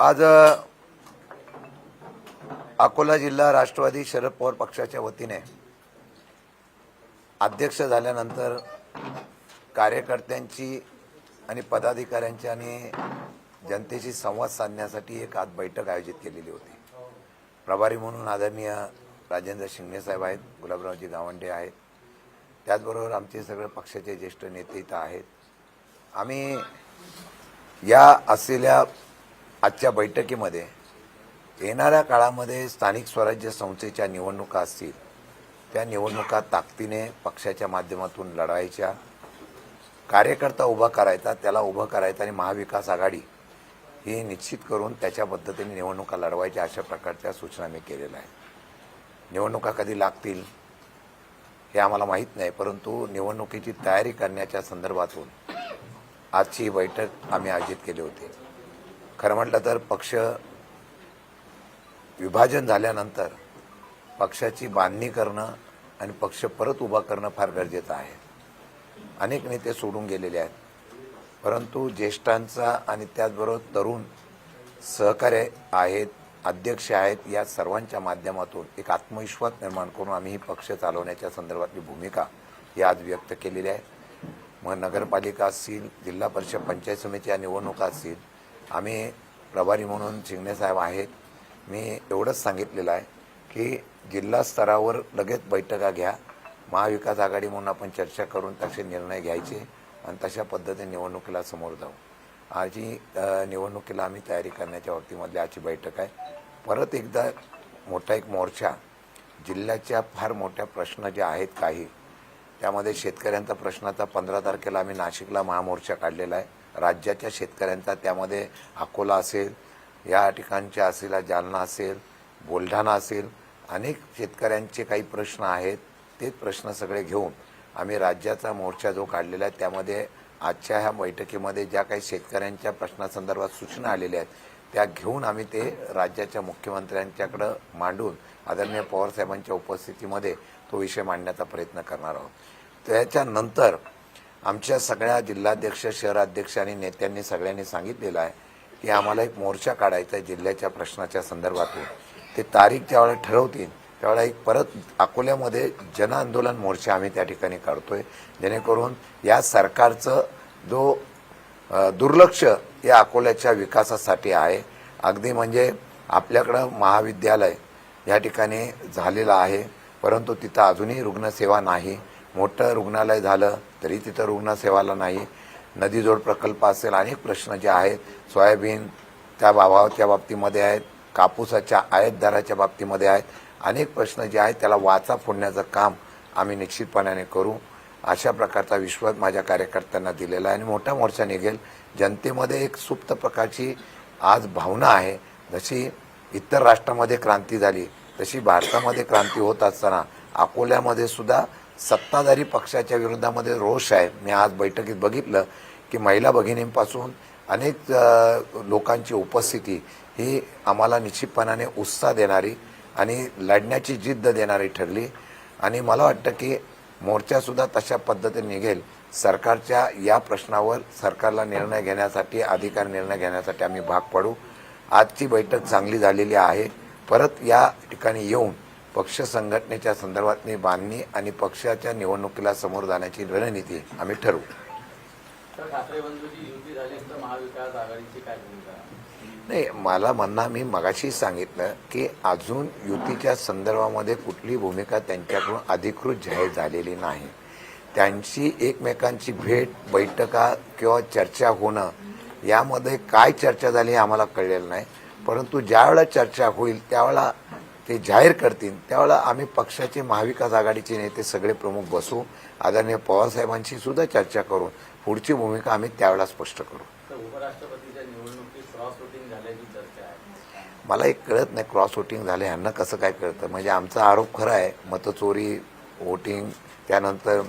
आज अकोला जिल्हा राष्ट्रवादी शरद पवार पक्षाच्या वतीने अध्यक्ष झाल्यानंतर कार्यकर्त्यांची आणि पदाधिकाऱ्यांची आणि जनतेशी संवाद साधण्यासाठी एक आज बैठक आयोजित केलेली होती. प्रभारी म्हणून आदरणीय राजेंद्र शिंगणे साहेब आहेत गुलाबरावजी गावंडे आहेत. त्याचबरोबर आमचे सगळे पक्षाचे ज्येष्ठ नेते इथं आहेत. आम्ही या असलेल्या आजच्या बैठकीमध्ये येणाऱ्या काळामध्ये स्थानिक स्वराज्य संस्थेच्या निवडणुका असतील त्या निवडणुका ताकदीने पक्षाच्या माध्यमातून लढवायच्या कार्यकर्ता उभा करायचा त्याला उभं करायचं आणि महाविकास आघाडी ही निश्चित करून त्याच्या पद्धतीने निवडणुका लढवायच्या अशा प्रकारच्या सूचना मी केलेल्या आहेत. निवडणुका कधी लागतील हे आम्हाला माहीत नाही परंतु निवडणुकीची तयारी करण्याच्या संदर्भातून आजची ही बैठक आम्ही आयोजित केली होती. खरं म्हटलं तर पक्ष विभाजन झाल्यानंतर पक्षाची बांधणी करणं आणि पक्ष परत उभा करणं फार गरजेचं आहे. अनेक नेते सोडून गेलेले आहेत. परंतु ज्येष्ठांचा आणि त्याचबरोबर तरुण सहकार्य आहेत अध्यक्ष आहेत या सर्वांच्या माध्यमातून एक आत्मविश्वास निर्माण करून आम्ही ही पक्ष चालवण्याच्या संदर्भातली भूमिका ही आज व्यक्त केलेली आहे. मग नगरपालिका असतील जिल्हा परिषद पंचायत समितीच्या निवडणुका असतील आम्ही प्रभारी म्हणून शिंगणेसाहेब आहेत. मी एवढंच सांगितलेलं आहे की जिल्हा स्तरावर लगेच बैठका घ्या. महाविकास आघाडी म्हणून आपण चर्चा करून तसे निर्णय घ्यायचे आणि तशा पद्धतीने निवडणुकीला समोर जाऊ. आजची निवडणुकीला आम्ही तयारी करण्याच्या बाबतीमधली आजची बैठक आहे. परत एकदा मोठा एक मोर्चा जिल्ह्याच्या फार मोठ्या प्रश्न जे आहेत काही त्यामध्ये शेतकऱ्यांचा प्रश्नाचा पंधरा तारखेला आम्ही नाशिकला महामोर्चा काढलेला आहे. राज्याच्या शेतकऱ्यांचा त्यामध्ये अकोला असेल या ठिकाणच्या असेल जालना असेल बुलढाणा असेल अनेक शेतकऱ्यांचे काही प्रश्न आहेत तेच प्रश्न सगळे घेऊन आम्ही राज्याचा मोर्चा जो काढलेला आहे त्यामध्ये आजच्या ह्या बैठकीमध्ये ज्या काही शेतकऱ्यांच्या प्रश्नासंदर्भात सूचना आलेल्या आहेत त्या घेऊन आम्ही ते राज्याच्या मुख्यमंत्र्यांच्याकडं मांडून आदरणीय पवारसाहेबांच्या उपस्थितीमध्ये तो विषय मांडण्याचा प्रयत्न करणार आहोत. त्याच्यानंतर आमच्या सगळ्या जिल्हाध्यक्ष शहराध्यक्ष आणि नेत्यांनी सगळ्यांनी सांगितलेलं आहे की आम्हाला एक मोर्चा काढायचा आहे जिल्ह्याच्या प्रश्नाच्या संदर्भातून. ते तारीख ज्यावेळेला ठरवतील त्यावेळेला एक परत अकोल्यामध्ये जन आंदोलन मोर्चा आम्ही त्या ठिकाणी काढतोय. जेणेकरून या सरकारचं जो दुर्लक्ष या अकोल्याच्या विकासासाठी आहे. अगदी म्हणजे आपल्याकडं महाविद्यालय या ठिकाणी झालेलं आहे. परंतु तिथं अजूनही रुग्णसेवा नाही. मोठं रुग्णालय झालं तरी तिथं रुग्णसेवाला नाही. नदीजोड प्रकल्प असेल अनेक प्रश्न जे आहेत सोयाबीन त्या भावाच्या बाबतीमध्ये आहेत कापूसाच्या आयात दराच्या बाबतीमध्ये आहेत अनेक प्रश्न जे आहेत त्याला वाचा फोडण्याचं काम आम्ही निश्चितपणाने करू. अशा प्रकारचा विश्वास माझ्या कार्यकर्त्यांना दिलेला आहे आणि मोठा मोर्चा निघेल. जनतेमध्ये एक सुप्त प्रकारची आज भावना आहे. जशी इतर राष्ट्रामध्ये क्रांती झाली तशी भारतामध्ये क्रांती होत असताना अकोल्यामध्ये सुद्धा सत्ताधारी पक्षाच्या विरोधामध्ये रोष आहे. मी आज बैठकीत बघितलं की महिला भगिनींपासून अनेक लोकांची उपस्थिती ही आम्हाला निश्चितपणाने उत्साह देणारी आणि लढण्याची जिद्द देणारी ठरली. आणि मला वाटतं की मोर्चासुद्धा तशा पद्धतीने निघेल सरकारच्या या प्रश्नावर सरकारला निर्णय घेण्यासाठी अधिकार निर्णय घेण्यासाठी आम्ही भाग पाडू. आजची बैठक चांगली झालेली आहे. परत या ठिकाणी येऊन पक्ष संघटनेच्या संदर्भातली बांधणी आणि पक्षाच्या निवडणुकीला समोर जाण्याची रणनीती आम्ही ठरवू. नाही मला म्हणणं मी मगाशी सांगितलं की अजून युतीच्या संदर्भामध्ये कुठली भूमिका त्यांच्याकडून अधिकृत जाहीर झालेली नाही. त्यांची एकमेकांची भेट बैठका किंवा चर्चा होणं यामध्ये काय चर्चा झाली हे आम्हाला कळलेलं नाही. परंतु ज्यावेळेला चर्चा होईल त्यावेळेला ते जाहीर करतील त्यावेळेला आम्ही पक्षाचे महाविकास आघाडीचे नेते सगळे प्रमुख बसू आदरणीय पवारसाहेबांशी सुद्धा चर्चा करून पुढची भूमिका आम्ही त्यावेळेला स्पष्ट करू तर उपराष्ट्रपतीच्या निवडणुकीत क्रॉस वोटिंग झाल्याची चर्चा आहे मला एक कळत नाही क्रॉस वोटिंग झालं ह्यांना कसं काय कळतं? म्हणजे आमचा आरोप खरा आहे मतचोरी वोटिंग त्यानंतर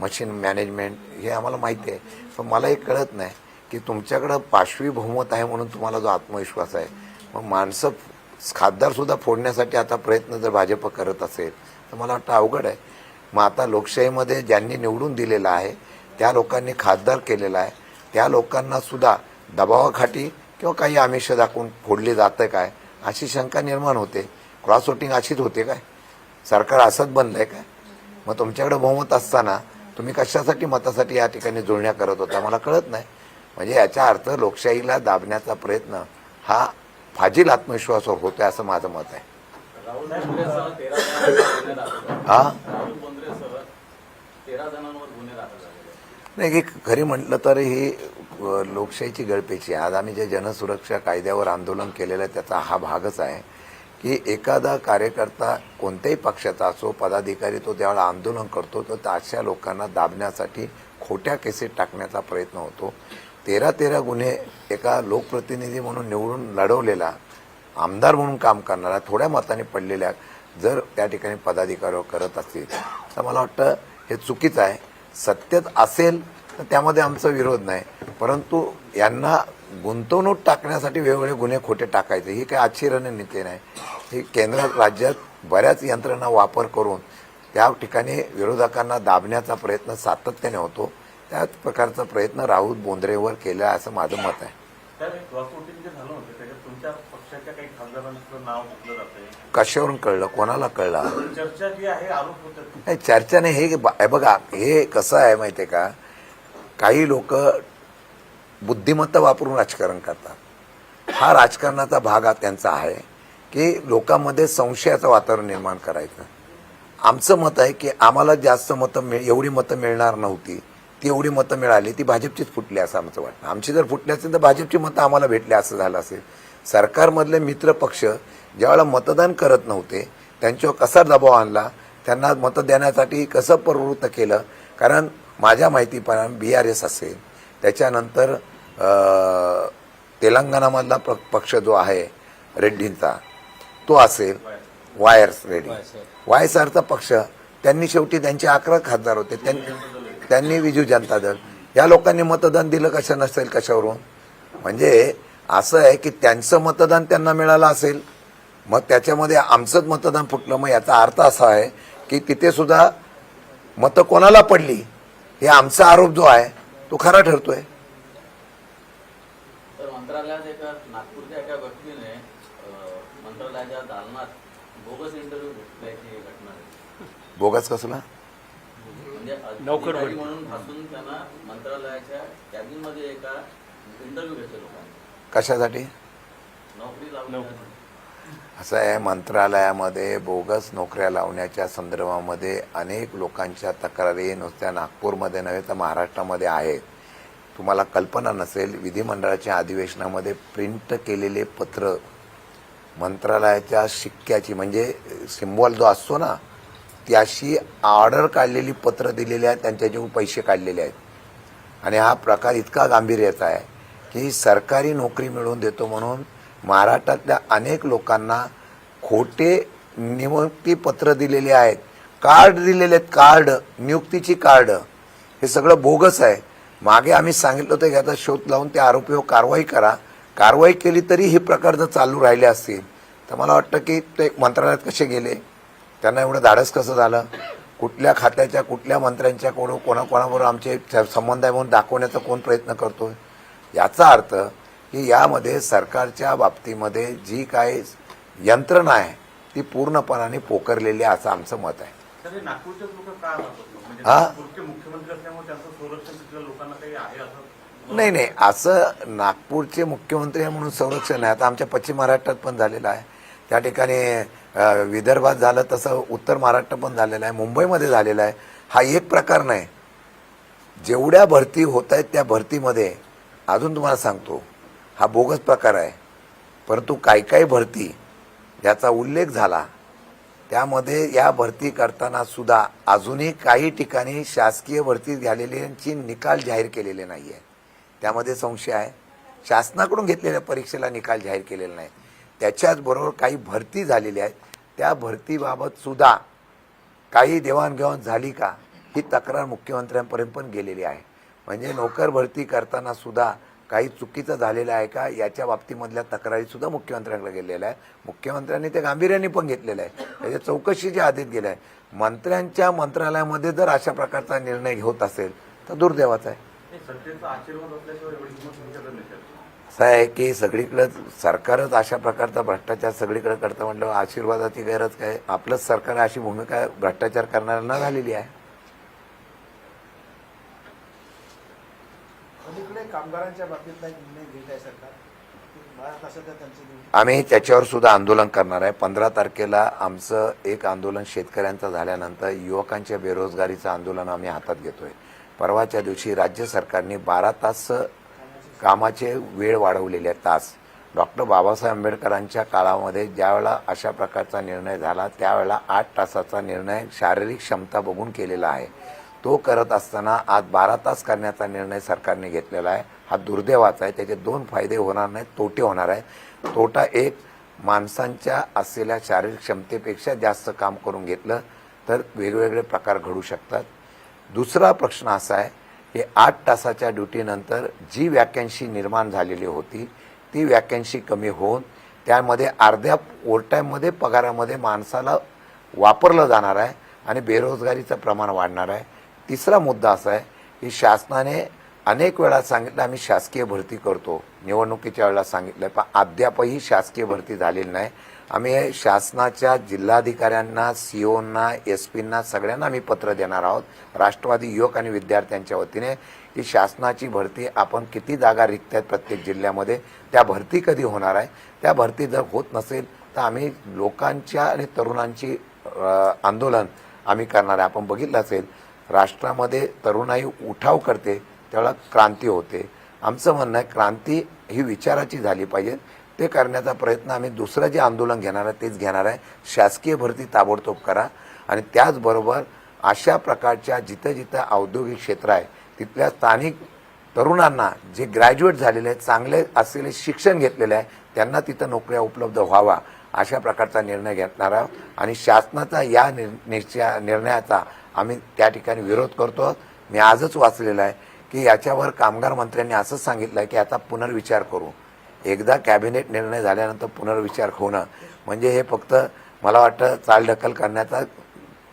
मशीन मॅनेजमेंट हे आम्हाला माहिती आहे. पण मला एक कळत नाही की तुमच्याकडं पाशवी बहुमत आहे म्हणून तुम्हाला जो आत्मविश्वास आहे. मग माणसं खासदारसुद्धा फोडण्यासाठी आता प्रयत्न जर भाजप करत असेल तर मला वाटतं अवघड आहे. मग आता लोकशाहीमध्ये ज्यांनी निवडून दिलेलं आहे त्या लोकांनी खासदार केलेला आहे. त्या लोकांनासुद्धा दबावाखाटी किंवा काही आमिष दाखवून फोडले जातं काय अशी शंका निर्माण होते क्रॉस वोटिंग अशीच होते काय सरकार असंच बनलंय काय मग तुमच्याकडे बहुमत असताना तुम्ही कशासाठी मतासाठी या ठिकाणी जुळण्या करत होता मला कळत नाही म्हणजे याचा अर्थ लोकशाहीला दाबण्याचा प्रयत्न हा फाजील आत्मविश्वासावर होतोय असं माझं मत आहे हा नाही की खरी म्हटलं तर ही लोकशाहीची गळपेची आहे. आज आम्ही जे जनसुरक्षा कायद्यावर आंदोलन केलेलं आहे त्याचा हा भागच आहे की एखादा कार्यकर्ता कोणत्याही पक्षाचा असो पदाधिकारी तो त्यावेळेला आंदोलन करतो तर अशा लोकांना दाबण्यासाठी खोट्या केसेस टाकण्याचा प्रयत्न होतो. तेरा तेरा गुन्हे एका लोकप्रतिनिधी म्हणून निवडून लढवलेला आमदार म्हणून काम करणारा थोड्या मताने पडलेल्या जर त्या ठिकाणी पदाधिकाऱ्यावर करत असतील तर मला वाटतं हे चुकीचं आहे. सत्यत असेल तर त्यामध्ये आमचा विरोध नाही. परंतु यांना गुंतवणूक टाकण्यासाठी वेगवेगळे गुन्हे खोटे टाकायचे. ही काही आजची रणनीती नाही. ही केंद्र राज्यात बऱ्याच यंत्रणा वापर करून त्या ठिकाणी विरोधकांना दाबण्याचा प्रयत्न सातत्याने होतो. त्याच प्रकारचा प्रयत्न राहुल बोंद्रेवर केला आहे असं माझं मत आहे. कशावरून कळलं? कोणाला कळलं? चर्चा जी आहे आरोप होतात. नाही चर्चा नाही. हे हे बघा हे कसं आहे माहितीये का? काही लोक बुद्धिमत्ता वापरून राजकारण करतात. हा राजकारणाचा भाग हा त्यांचा आहे की लोकांमध्ये संशयाचं वातावरण निर्माण करायचं. आमचं मत आहे की आम्हाला जास्त मतं मिळ एवढी मतं मिळणार नव्हती. ती एवढी मतं मिळाली ती भाजपचीच फुटली असं आमचं वाटतं. आमची जर फुटली असेल तर भाजपची मतं आम्हाला भेटली असं झालं असेल. सरकारमधले मित्र पक्ष ज्यावेळेला मतदान करत नव्हते त्यांच्यावर कसा दबाव आणला त्यांना मतं देण्यासाठी कसं प्रवृत्त केलं? कारण माझ्या माहितीप्रमाणे बी आर एस असेल त्याच्यानंतर तेलंगणामधला प- पक्ष जो आहे रेड्डींचा तो असेल वायर्स रेड्डी वायएसआरचा पक्ष त्यांनी शेवटी त्यांचे अकरा खासदार होते. त्यांनी त्यांनी विजू जनता दल. या लोकांनी मतदान दिलं कशा नसेल कशावरून? म्हणजे असं आहे की त्यांचं मतदान त्यांना मिळालं असेल मग त्याच्यामध्ये आमचंच मतदान फुटलं. मग याचा अर्थ असा आहे की तिथे सुद्धा मतं कोणाला पडली? हे आमचा आरोप जो आहे तो खरा ठरतोय. तर मंत्रालयात एका नागपूरच्या एका व्यक्तीने अं, मंत्रालयाच्या दालनात बोगस इंटरव्ह्यू घेतल्याची घटना आहे. बोगस कसला? म्हणजे अधिकारी म्हणून भासून त्यांना मंत्रालयाच्या कॅबिनमध्ये एका इंटरव्ह्यू घेतले लोकांनी. कशासाठी? नोकरी लावण्यासाठी. असं आहे मंत्रालयामध्ये बोगस नोकऱ्या लावण्याच्या संदर्भामध्ये अनेक लोकांच्या तक्रारी नुसत्या नागपूरमध्ये नव्हे तर महाराष्ट्रामध्ये आहेत. तुम्हाला कल्पना नसेल विधिमंडळाच्या अधिवेशनामध्ये प्रिंट केलेले पत्र मंत्रालयाच्या शिक्क्याची म्हणजे सिम्बॉल जो असतो ना त्याशी ऑर्डर काढलेली पत्र दिलेली आहेत त्यांच्याकडून पैसे काढलेले आहेत. आणि हा प्रकार इतका गांभीर्याचा आहे की सरकारी नोकरी मिळवून देतो म्हणून महाराष्ट्रातल्या अनेक लोकांना खोटे नियुक्तीपत्र दिलेले आहेत. कार्ड दिलेले आहेत कार्ड नियुक्तीची कार्ड. हे सगळं बोगस आहे. मागे आम्ही सांगितलं होतं की आता शोध लावून त्या आरोपीवर हो, कारवाई करा. कारवाई केली तरी हे प्रकार जर चालू राहिले असतील तर मला वाटतं की ते मंत्रालयात कसे गेले? त्यांना एवढं धाडस कसं झालं? कुठल्या खात्याच्या कुठल्या मंत्र्यांच्या कोण कोणाकोणाबरोबर आमचे संबंध आहे म्हणून दाखवण्याचा कोण प्रयत्न करतो याचा अर्थ की यामध्ये सरकारच्या बाबतीमध्ये जी काय यंत्रणा आहे ती पूर्णपणाने पोकरलेली आहे असं आमचं मत आहे. हे म्हणजे हा? नाही नाही. असं नागपूरचे मुख्यमंत्री म्हणून संरक्षण आहे आता आमच्या पश्चिम महाराष्ट्रात पण झालेलं आहे. त्या ठिकाणी विदर्भात झालं तसं उत्तर महाराष्ट्र पण झालेलं आहे. मुंबईमध्ये झालेलं आहे. हा एक प्रकार नाही. जेवढ्या भरती होत आहेत त्या भरतीमध्ये अजून तुम्हाला सांगतो हा बोगस प्रकार आहे. परंतु काय काय भरती ज्याचा उल्लेख झाला. त्यामध्ये या भरती करताना सुद्धा अजूनही काही ठिकाणी शासकीय भरती झालेल्यांची निकाल जाहीर केलेले नाही आहे त्यामध्ये संशय आहे. शासनाकडून घेतलेल्या परीक्षेला निकाल जाहीर केलेला नाही. त्याच्याचबरोबर काही भरती झालेल्या आहेत. त्या भरतीबाबत सुद्धा काही देवाणघेवाण झाली का ही तक्रार मुख्यमंत्र्यांपर्यंत पण गेलेली आहे. म्हणजे नोकर भरती करताना सुद्धा काही चुकीचं झालेलं आहे का याच्या बाबतीमधल्या तक्रारी सुद्धा मुख्यमंत्र्यांकडे गेलेल्या आहे मुख्यमंत्र्यांनी ते गांभीर्याने पण घेतलेलं आहे. त्याच्या चौकशीच्या आधीत गेलं आहे मंत्र्यांच्या मंत्रालयामध्ये जर अशा प्रकारचा निर्णय होत असेल तर दुर्दैवाचा आहे. असं आहे की सगळीकडे सरकारच अशा प्रकारचा भ्रष्टाचार सगळीकडे करतं म्हटलं आशीर्वादाची गरज काय? आपलंच सरकार अशी भूमिका भ्रष्टाचार करणाऱ्यांना झालेली आहे. कामगारांच्या बाबतीत निर्णय घेत आहे सरकार? आम्ही त्याच्यावर सुद्धा आंदोलन करणार आहे. पंधरा तारखेला आमचं एक आंदोलन शेतकऱ्यांचं झाल्यानंतर युवकांच्या बेरोजगारीचं आंदोलन आम्ही हातात घेतोय. परवाच्या दिवशी राज्य सरकारने बारा तास कामाचे वेळ वाढवलेले आहे तास. डॉक्टर बाबासाहेब आंबेडकरांच्या काळामध्ये ज्यावेळेला अशा प्रकारचा निर्णय झाला त्यावेळेला आठ तासाचा निर्णय शारीरिक क्षमता बघून केलेला आहे. तो करत असताना आज बारा तास करण्याचा निर्णय सरकारने घेतलेला आहे. हा दुर्दैवाचा आहे. त्याचे दोन फायदे होणार नाहीत तोटे होणार आहे तोटा एक माणसांच्या असलेल्या शारीरिक क्षमतेपेक्षा जास्त काम करून घेतलं तर वेगवेगळे प्रकार घडू शकतात. दुसरा प्रश्न असा आहे की आठ तासाच्या ड्युटीनंतर जी वॅकन्सी निर्माण झालेली होती ती वॅकन्सी कमी होऊन त्यामध्ये अर्ध्या ओव्हरटाईममध्ये पगारामध्ये माणसाला वापरलं जाणार आहे आणि बेरोजगारीचं प्रमाण वाढणार आहे. तिसरा मुद्दा असा आहे की शासनाने अनेक वेळा सांगितलं आम्ही शासकीय भरती करतो. निवडणुकीच्या वेळेला सांगितलं पण अद्यापही शासकीय भरती झालेली नाही. आम्ही शासनाच्या जिल्हाधिकाऱ्यांना सीओना एस पींना सगळ्यांना आम्ही पत्र देणार आहोत. राष्ट्रवादी युवक आणि विद्यार्थ्यांच्या वतीने की शासनाची भरती आपण किती जागा रिक्त आहेत प्रत्येक जिल्ह्यामध्ये त्या भरती कधी होणार आहे? त्या भरती जर होत नसेल तर आम्ही लोकांच्या आणि तरुणांची आंदोलन आम्ही करणार आहे. आपण बघितलं असेल राष्ट्रामध्ये तरुणाई उठाव करते त्यावेळेला क्रांती होते. आमचं म्हणणं आहे क्रांती ही विचाराची झाली पाहिजे. ते करण्याचा प्रयत्न आम्ही दुसरं जे आंदोलन घेणार आहे तेच घेणार आहे. शासकीय भरती ताबडतोब करा. आणि त्याचबरोबर अशा प्रकारच्या जिथं जिथं औद्योगिक क्षेत्र आहे तिथल्या स्थानिक तरुणांना जे ग्रॅज्युएट झालेले आहेत चांगले असलेले शिक्षण घेतलेले आहे त्यांना तिथं नोकऱ्या उपलब्ध व्हावा अशा प्रकारचा निर्णय घेणार आहोत. आणि शासनाचा या निर- निश्चया निर्णयाचा आम्ही त्या ठिकाणी विरोध करतो. मी आजच वाचलेलं आहे की याच्यावर कामगार मंत्र्यांनी असंच सांगितलं आहे की आता पुनर्विचार करू. एकदा कॅबिनेट निर्णय झाल्यानंतर पुनर्विचार होणं. म्हणजे हे फक्त मला वाटतं चालढकल करण्याचा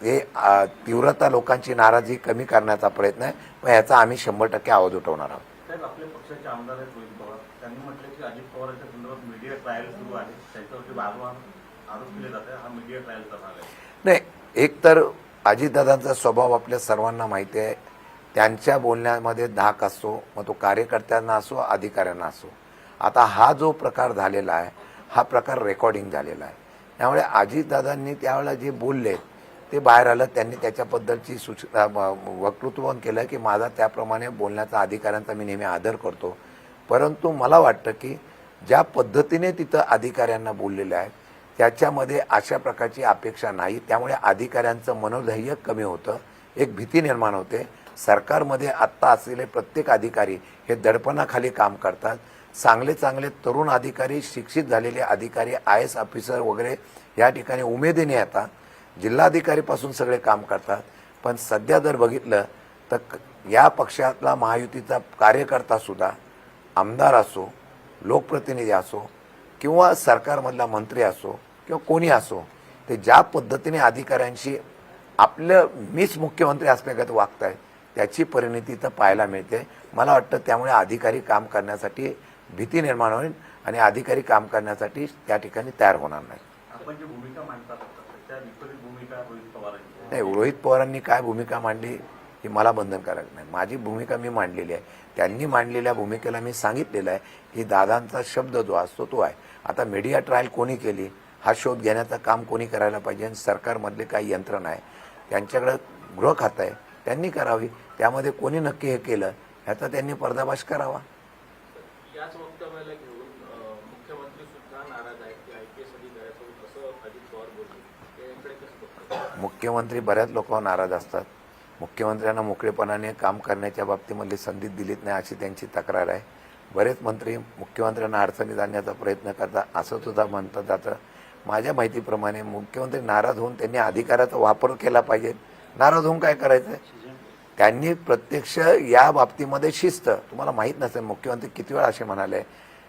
हे तीव्रता लोकांची नाराजी कमी करण्याचा प्रयत्न आहे. पण याचा आम्ही शंभर टक्के आवाज उठवणार आहोत. साहेब आपल्या पक्षाचे आमदार आहेत रोहित पवार. त्यांनी म्हटलं की अजित पवारांच्या संदर्भात मीडिया ट्रायल सुरू आहे. त्यांच्यावरती वारंवार आरोप केले जात आहे हा मीडिया ट्रायलचा भाग आहे. नाही एक तर अजितदादांचा स्वभाव आपल्या सर्वांना माहिती आहे. त्यांच्या बोलण्यामध्ये धाक असतो मग तो कार्यकर्त्यांना असो अधिकाऱ्यांना असो. आता हा जो प्रकार झालेला आहे हा प्रकार रेकॉर्डिंग झालेला आहे. त्यामुळे अजितदादांनी त्यावेळेला जे बोलले ते बाहेर आलं त्यांनी त्याच्याबद्दलची सूचना वक्तृत्व केलं की माझा त्याप्रमाणे बोलण्याचा अधिकाऱ्यांचा मी नेहमी आदर करतो. परंतु मला वाटतं की ज्या पद्धतीने तिथं अधिकाऱ्यांना बोललेलं आहे त्याच्यामध्ये अशा प्रकारची अपेक्षा नाही. त्यामुळे अधिकाऱ्यांचं मनोधैर्य कमी होतं. एक भीती निर्माण होते. सरकारमध्ये आत्ता असलेले प्रत्येक अधिकारी हे दडपणाखाली काम करतात. चांगले चांगले तरुण अधिकारी शिक्षित झालेले अधिकारी आय एस ऑफिसर वगैरे या ठिकाणी उमेदीने येतात. जिल्हाधिकारीपासून सगळे काम करतात. पण सध्या जर बघितलं तर या पक्षातला महायुतीचा कार्यकर्ता सुद्धा आमदार असो लोकप्रतिनिधी असो किंवा सरकारमधला मंत्री असो किंवा कोणी असो ते ज्या पद्धतीने अधिकाऱ्यांशी आपलं मीच मुख्यमंत्री असल्यागत वागत आहेत त्याची परिणती इथं पाहायला मिळते. मला वाटतं त्यामुळे अधिकारी काम करण्यासाठी भीती निर्माण होईल आणि अधिकारी काम करण्यासाठी त्या ठिकाणी तयार होणार नाही. नाही रोहित पवारांनी काय भूमिका मांडली ही मला बंधनकारक नाही. माझी भूमिका मी मांडलेली आहे. त्यांनी मांडलेल्या भूमिकेला मी सांगितलेलं आहे की दादांचा शब्द जो असतो तो आहे. आता मीडिया ट्रायल कोणी केली? हा शोध घेण्याचं काम कोणी करायला पाहिजे? आणि सरकारमधले काही यंत्रणा आहे त्यांच्याकडं गृह खातं आहे त्यांनी करावी. त्यामध्ये कोणी नक्की हे केलं ह्याचा त्यांनी पर्दाफाश करावा. याच वक्तव्याला घेऊन अ, मुख्यमंत्री सुद्धा नाराज आहेत की आय पी एस अधिकाऱ्याकडून असं अजित पवार बोलले? याकडे कसं बघतात? मुख्यमंत्री बऱ्याच लोकांवर नाराज असतात. मुख्यमंत्र्यांना मोकळेपणाने काम करण्याच्या बाबतीमधली संधी दिलीत नाही अशी त्यांची तक्रार आहे. बरेच मंत्री मुख्यमंत्र्यांना अडचणीत आणण्याचा प्रयत्न करतात असं सुद्धा म्हणतं जातं. माझ्या माहितीप्रमाणे मुख्यमंत्री नाराज होऊन त्यांनी अधिकाराचा वापर केला पाहिजे. नाराज होऊन काय करायचं आहे त्यांनी प्रत्यक्ष या बाबतीमध्ये शिस्त. तुम्हाला माहीत नसेल मुख्यमंत्री किती वेळा असे म्हणाले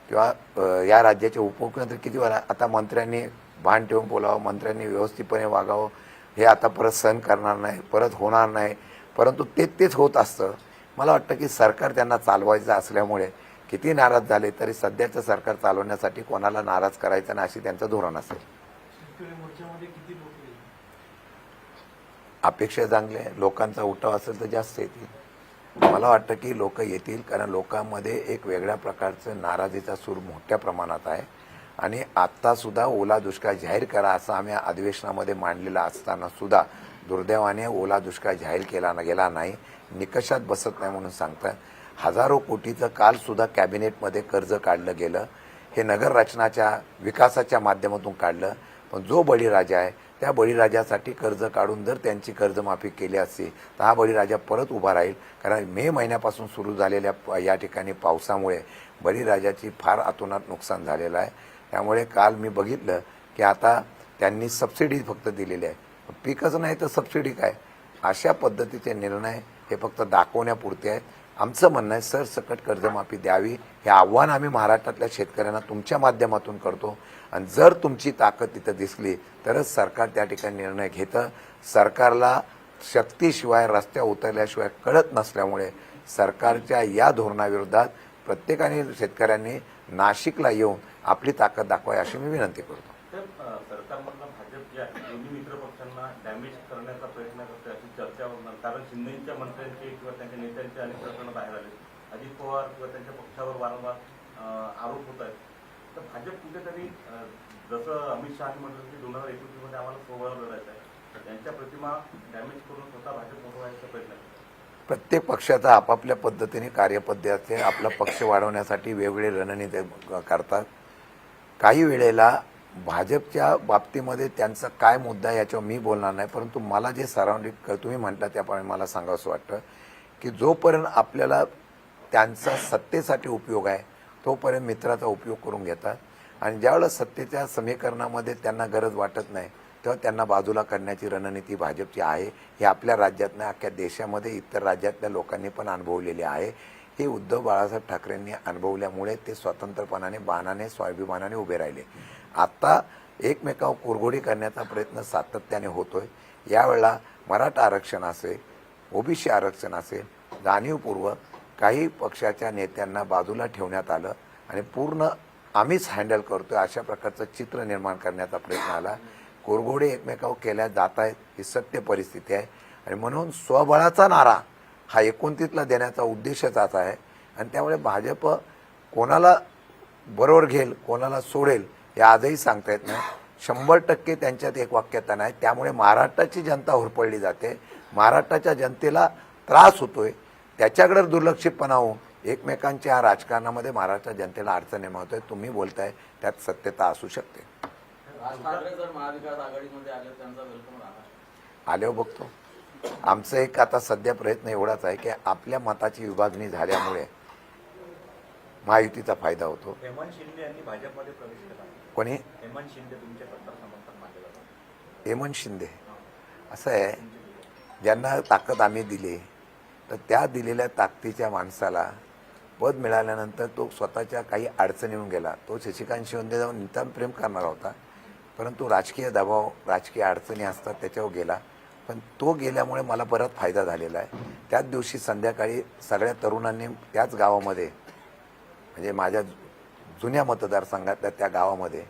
किंवा या राज्याचे उपमुख्यमंत्री किती वेळा आता मंत्र्यांनी भान ठेवून बोलावं मंत्र्यांनी व्यवस्थितपणे वागावं हे आता परत सहन करणार नाही परत होणार नाही. परंतु ते तेच होत असतं. मला वाटतं की सरकार त्यांना चालवायचं असल्यामुळे किती नाराज झाले तरी सध्याचं सरकार चालवण्यासाठी कोणाला नाराज करायचं ना अशी त्यांचं धोरण असेल. अपेक्षा चांगली आहे लोकांचा उठाव असेल तर जास्त येतील. मला वाटतं की लोक येतील कारण लोकांमध्ये एक वेगळ्या प्रकारचं नाराजीचा सूर मोठ्या प्रमाणात आहे. आणि आत्तासुद्धा ओला दुष्काळ जाहीर करा असं आम्ही अधिवेशनामध्ये मांडलेलं असताना सुद्धा दुर्दैवाने ओला दुष्काळ जाहीर केला गेला नाही. निकषात बसत नाही म्हणून सांगतात हजारो कोटीचं कालसुद्धा कॅबिनेटमध्ये कर्ज काढलं गेलं. हे नगर रचनाच्या विकासाच्या माध्यमातून काढलं. पण जो बळीराजा आहे त्या बळीराजासाठी कर्ज काढून जर त्यांची कर्जमाफी केली असती तर हा बळीराजा परत उभा राहील. कारण मे महिन्यापासून सुरू झालेल्या प- या ठिकाणी पावसामुळे बळीराजाची फार अतोनात नुकसान झालेलं आहे. त्यामुळे काल मी बघितलं की आता त्यांनी सबसिडी फक्त दिलेली आहे. पिकच नाही तर सबसिडी काय? अशा पद्धतीचे निर्णय हे फक्त दाखवण्यापुरते आहेत. आमचं म्हणणं आहे सरसकट कर्जमाफी द्यावी. हे आव्हान आम्ही महाराष्ट्रातल्या शेतकऱ्यांना तुमच्या माध्यमातून करतो. आणि जर तुमची ताकद तिथं दिसली तरच सरकार त्या ठिकाणी निर्णय घेतं. सरकारला शक्तीशिवाय रस्त्या उतरल्याशिवाय कळत नसल्यामुळे सरकारच्या या धोरणाविरोधात प्रत्येकाने शेतकऱ्यांनी नाशिकला येऊन आपली ताकद दाखवावी अशी मी विनंती करतो. भाजप मित्र पक्षांना डॅमेज करण्याचा प्रयत्न करते अशी चर्चा कारण शिंदेच्या मंत्र्यांची किंवा त्यांच्या नेत्यांचे अनेक प्रकरण बाहेर आले अजित पवार किंवा त्यांच्या पक्षावर वारंवार आरोप होत आहेत. तर भाजप कुठेतरी जसं अमित शहानी म्हटलं की दोन हजार एकोणीसमध्ये आम्हाला सोहळा लढायचं आहे. त्यांच्या प्रतिमा डॅमेज करून स्वतः भाजप मोठं व्हायचा प्रयत्न करतात. प्रत्येक पक्षाचा आपापल्या पद्धतीने कार्यपद्धती असते. आपला पक्ष वाढवण्यासाठी वेगवेगळे रणनीती करतात. काही वेळेला भाजपच्या बाबतीमध्ये त्यांचा काय मुद्दा याच्यावर मी बोलणार नाही. परंतु मला जे सराउंडिंग तुम्ही म्हटलं त्याप्रमाणे मला सांगावंसं वाटतं की जोपर्यंत आपल्याला त्यांचा सत्तेसाठी उपयोग आहे तोपर्यंत मित्राचा उपयोग करून घेतात. आणि ज्यावेळेस सत्तेच्या समीकरणामध्ये त्यांना गरज वाटत नाही तेव्हा त्यांना बाजूला करण्याची रणनीती भाजपची आहे. हे आपल्या राज्यात नाही अख्ख्या देशामध्ये इतर राज्यातल्या लोकांनी पण अनुभवलेले आहे. हे उद्धव बाळासाहेब ठाकरेंनी अनुभवल्यामुळे ते स्वतंत्रपणाने बाणाने स्वाभिमानाने उभे राहिले. आत्ता एकमेकावर कुरघोडी करण्याचा प्रयत्न सातत्याने होतोय. यावेळेला मराठा आरक्षण असेल ओबीसी आरक्षण असेल जाणीवपूर्वक काही पक्षाच्या नेत्यांना बाजूला ठेवण्यात आलं आणि पूर्ण आम्हीच हँडल करतोय अशा प्रकारचं चित्र निर्माण करण्याचा प्रयत्न आला. कोरघोडे एकमेकावर केल्या जात आहेत ही सत्य परिस्थिती आहे. आणि म्हणून स्वबळाचा नारा हा एकोणतीसला देण्याचा उद्देशच असा आहे. आणि त्यामुळे भाजप कोणाला बरोबर घेईल कोणाला सोडेल हे आजही सांगता येत नाही. शंभर टक्के त्यांच्यात एक वाक्यता नाही. त्यामुळे महाराष्ट्राची जनता होरपळली जाते. महाराष्ट्राच्या जनतेला त्रास होतोय. त्याच्याकडे दुर्लक्षितपणा होऊन एकमेकांच्या राजकारणामध्ये महाराष्ट्र जनतेला अडचण निर्माण होतोय तुम्ही बोलताय त्यात सत्यता असू शकते. राज ठाकरे जर महाविकास आघाडीमध्ये आले त्यांचा वेलकम राहणार. आल्यावर बघतो. आमचं एक आता सध्या प्रयत्न एवढाच आहे की आपल्या मताची विभागणी झाल्यामुळे महायुतीचा फायदा होतो. हेमंत शिंदे यांनी भाजपमध्ये प्रवेश केला. कोणी? हेमंत शिंदे तुमचे हेमंत शिंदे. असं आहे. ज्यांना ताकद आम्ही दिली तर त्या दिलेल्या ताकदीच्या माणसाला पद मिळाल्यानंतर तो स्वतःच्या काही अडचणी येऊन गेला. तो शशिकांत शिवंदे जाऊन नितांत प्रेम करणारा होता. परंतु राजकीय दबाव राजकीय अडचणी असतात त्याच्यावर गेला. पण तो गेल्यामुळे मला परत फायदा झालेला आहे. त्याच दिवशी संध्याकाळी सगळ्या तरुणांनी त्याच गावामध्ये म्हणजे माझ्या जुन्या मतदारसंघातल्या त्या गावामध्ये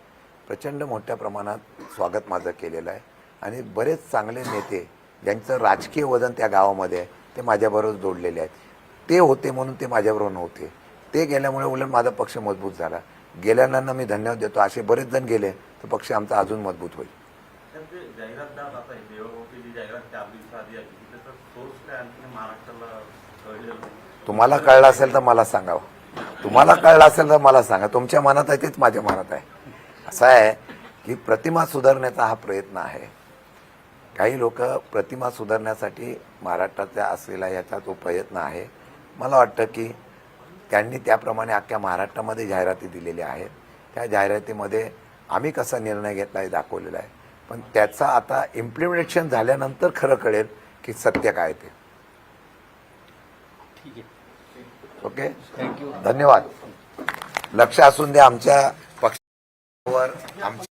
प्रचंड मोठ्या प्रमाणात स्वागत माझं केलेलं आहे. आणि बरेच चांगले नेते ज्यांचं राजकीय वजन त्या गावामध्ये आहे. ते माझ्याबरोबर जोडलेले आहेत. ते होते म्हणून ते माझ्याबरोबर नव्हते. ते गेल्यामुळे उलट माझा पक्ष मजबूत झाला. गेल्यानं मी धन्यवाद देतो. असे बरेच जण गेले तर पक्ष आमचा अजून मजबूत होईल. तुम्हाला कळलं असेल तर मला सांगावं तुम्हाला कळलं असेल तर मला सांगा. तुमच्या मनात आहे तेच माझ्या मनात आहे. असं आहे की प्रतिमा सुधारण्याचा हा प्रयत्न आहे. काही लोक प्रतिमा सुधारण्यासाठी महाराष्ट्रातल्या असलेला याचा तो प्रयत्न आहे. मला वाटतं की त्यांनी त्याप्रमाणे अख्ख्या महाराष्ट्रामध्ये जाहिराती दिलेल्या आहेत. त्या जाहिरातीमध्ये आम्ही कसा निर्णय घेतला हे दाखवलेला आहे. पण त्याचा आता इम्प्लिमेंटेशन झाल्यानंतर खरं कळेल की सत्य काय ते. ओके? धन्यवाद. लक्ष असून द्या आमच्या पक्षावर आमच्या